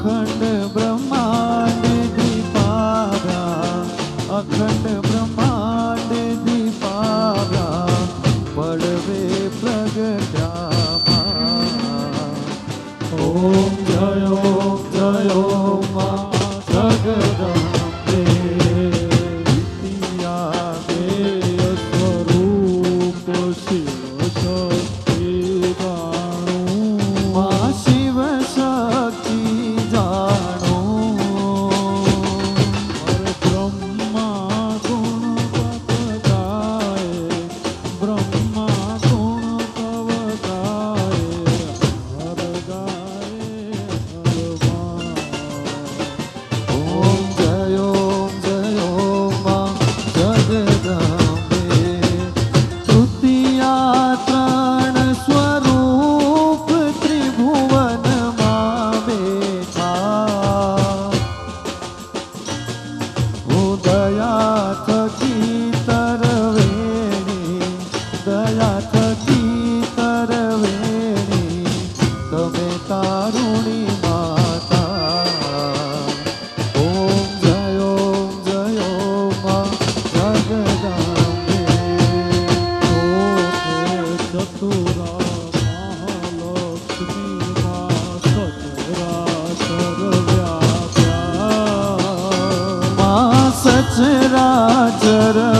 અખંડ બ્રહ્માંડ દીપારા અખંડ બ્રહ્માંડ દીપારા પડવે પ્રગટામાં. ઓમ જયો তারুণী মাতা। ওম জয় ওম জয় মা জগদাম্বে। ওতে চতুরা মহালক্ষ্মী মা সচরা সর্ব্যাপ্যা মা সচরা চরা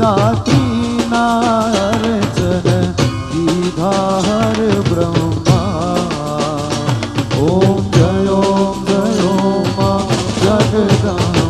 राती नारचन दीधार ब्रह्मा। ओम जय ओम जय ओम जगदाम